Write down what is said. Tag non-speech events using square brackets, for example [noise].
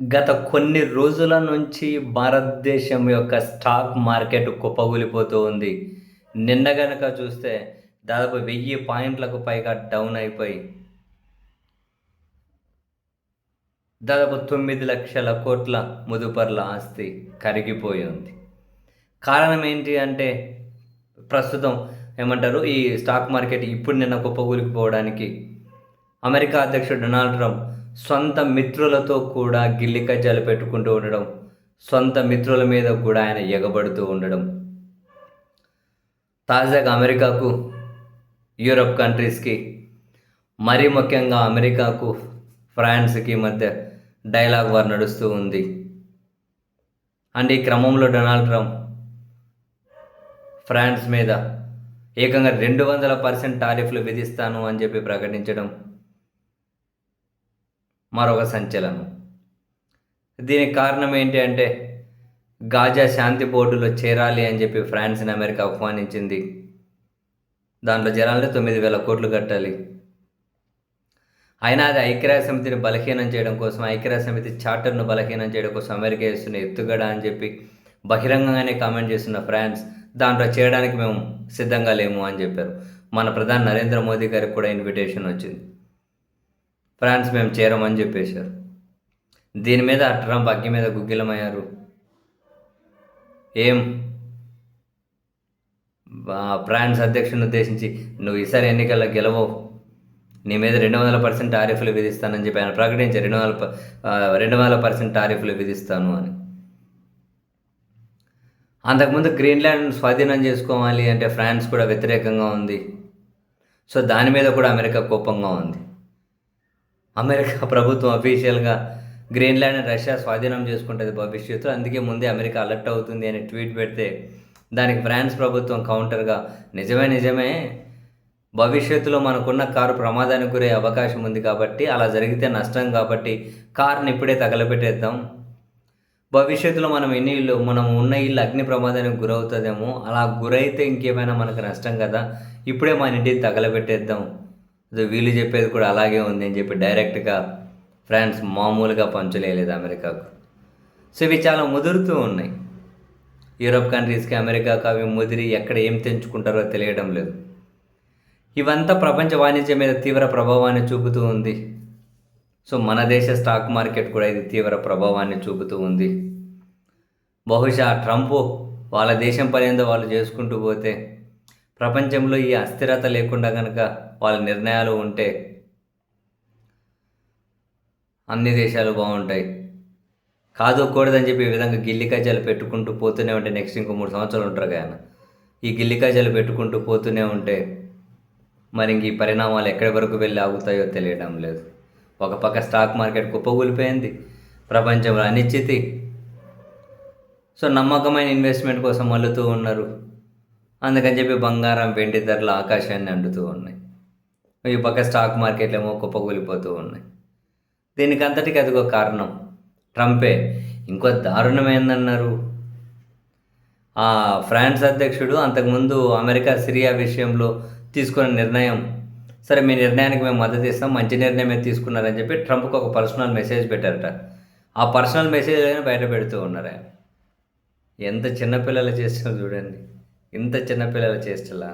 గత కొన్ని రోజుల నుంచి భారతదేశం యొక్క స్టాక్ మార్కెట్ కుప్పగూలిపోతూ ఉంది. నిన్న గనక చూస్తే దాదాపు వెయ్యి పాయింట్లకు పైగా డౌన్ అయిపోయి దాదాపు తొమ్మిది లక్షల కోట్ల ముదుపర్ల ఆస్తి కరిగిపోయి ఉంది. కారణం ఏంటి అంటే ప్రస్తుతం ఏమంటారు ఈ స్టాక్ మార్కెట్ ఇప్పుడు నిన్న కుప్పగూలిపోవడానికి అమెరికా అధ్యక్షుడు డొనాల్డ్ ట్రంప్ సొంత మిత్రులతో కూడా గిల్లి కజ్జాలు పెట్టుకుంటూ ఉండడం సొంత మిత్రుల మీద కూడా ఆయన ఎగబడుతూ ఉండడం. తాజాగా అమెరికాకు యూరప్ కంట్రీస్కి మరీ ముఖ్యంగా అమెరికాకు ఫ్రాన్స్కి మధ్య డైలాగ్ వార్ నడుస్తూ ఉంది. అండ్ ఈ క్రమంలో డొనాల్డ్ ట్రంప్ ఫ్రాన్స్ మీద ఏకంగా రెండు వందల పర్సెంట్ టారిఫ్లు విధిస్తాను అని చెప్పి ప్రకటించడం మరొక సంచలనం. దీనికి కారణం ఏంటి అంటే గాజా శాంతి బోర్డులో చేరాలి అని చెప్పి ఫ్రాన్స్ని అమెరికా ఆహ్వానించింది. దాంట్లో జనాలు తొమ్మిది వేల కోట్లు కట్టాలి. అయినా అది ఐక్యరాజ్య సమితిని బలహీనం చేయడం కోసం ఐక్యరాజ్య సమితి చార్టర్ను బలహీనం చేయడం కోసం అమెరికా చేస్తున్న ఎత్తుగడ అని చెప్పి బహిరంగంగానే కామెంట్ చేస్తున్న ఫ్రాన్స్ దాంట్లో చేయడానికి మేము సిద్ధంగా లేము అని చెప్పారు. మన ప్రధాని నరేంద్ర మోదీ గారికి కూడా ఇన్విటేషన్ వచ్చింది. ఫ్రాన్స్ మేము చేరమని చెప్పేశారు. దీని మీద ట్రంప్ అగ్గి మీద గుగ్గిలమయ్యారు. ఏం? ఫ్రాన్స్ అధ్యక్షుని ఉద్దేశించి నువ్వు ఈసారి ఎన్నికల్లో గెలవవు. నీ మీద రెండు వందల పర్సెంట్ టారిఫ్లు విధిస్తానని చెప్పి ఆయన ప్రకటించారు రెండు వందల రెండు వందల పర్సెంట్ టారిఫ్లు విధిస్తాను అని. అంతకుముందు గ్రీన్లాండ్ స్వాధీనం చేసుకోవాలి అంటే ఫ్రాన్స్ కూడా వ్యతిరేకంగా ఉంది. సో దాని మీద కూడా అమెరికా కోపంగా ఉంది. అమెరికా [laughs] ప్రభుత్వం అఫీషియల్గా గ్రీన్లాండ్ రష్యా స్వాధీనం చేసుకుంటుంది భవిష్యత్తులో. అందుకే ముందే అమెరికా అలర్ట్ అవుతుంది అని ట్వీట్ పెడితే దానికి ఫ్రాన్స్ ప్రభుత్వం కౌంటర్గా నిజమే నిజమే. భవిష్యత్తులో మనకున్న కారు ప్రమాదానికి గురే అవకాశం ఉంది కాబట్టి అలా జరిగితే నష్టం కాబట్టి కార్ని ఇప్పుడే తగలబెట్టేద్దాం. భవిష్యత్తులో మనం ఎన్ని ఇల్లు మనం ఉన్న ఇల్లు అగ్ని ప్రమాదానికి గురవుతుందేమో అలా గురైతే ఇంకేమైనా మనకు నష్టం కదా. ఇప్పుడే మన ఇంటికి తగలబెట్టేద్దాం. అది వీళ్ళు చెప్పేది కూడా అలాగే ఉంది అని చెప్పి డైరెక్ట్గా ఫ్రాన్స్ మామూలుగా పంచులేదు అమెరికాకు. సో ఇవి చాలా ముదురుతూ ఉన్నాయి. యూరోప్ కంట్రీస్కి అమెరికాకు అవి ముదిరి ఎక్కడ ఏం తెంచుకుంటారో తెలియడం లేదు. ఇవంతా ప్రపంచ వాణిజ్యం మీద తీవ్ర ప్రభావాన్ని చూపుతూ ఉంది. సో మన దేశ స్టాక్ మార్కెట్ కూడా ఇది తీవ్ర ప్రభావాన్ని చూపుతూ ఉంది. బహుశా ట్రంప్ వాళ్ళ దేశం పని ఏందో వాళ్ళు చేసుకుంటూ పోతే ప్రపంచంలో ఈ అస్థిరత లేకుండా కనుక వాళ్ళ నిర్ణయాలు ఉంటే అన్ని దేశాలు బాగుంటాయి. కాదు కూడదని చెప్పి ఈ విధంగా గిల్లి కజ్జాలు పెట్టుకుంటూ పోతూనే ఉంటే నెక్స్ట్ ఇంకో మూడు సంవత్సరాలు ఉంటారు కానీ ఈ గిల్లి కజ్జాలు పెట్టుకుంటూ పోతూనే ఉంటే మరి ఇంక ఈ పరిణామాలు ఎక్కడి వరకు వెళ్ళి ఆగుతాయో తెలియడం లేదు. ఒక పక్క స్టాక్ మార్కెట్ కుప్పగూలిపోయింది ప్రపంచంలో అనిశ్చితి. సో నమ్మకమైన ఇన్వెస్ట్మెంట్ కోసం మల్లుతూ ఉన్నారు. అందుకని చెప్పి బంగారం వెండి ధరలు ఆకాశాన్ని అంటుతూ ఉన్నాయి. ఈ పక్క స్టాక్ మార్కెట్లు ఏమో కుప్పకూలిపోతూ ఉన్నాయి. దీనికి అంతటికి అదిగో కారణం. ట్రంపే ఇంకో దారుణమైందన్నారు ఆ ఫ్రాన్స్ అధ్యక్షుడు అంతకుముందు అమెరికా సిరియా విషయంలో తీసుకున్న నిర్ణయం సరే మీ నిర్ణయానికి మేము మద్దతు ఇస్తాం మంచి నిర్ణయమే తీసుకున్నారని చెప్పి ట్రంప్కి ఒక పర్సనల్ మెసేజ్ పెట్టారట. ఆ పర్సనల్ మెసేజ్ బయట పెడుతూ ఉన్నారు ఎంత చిన్నపిల్లలు చేస్తున్నారు చూడండి. ఇంత చిన్నపిల్లలు చేష్టలా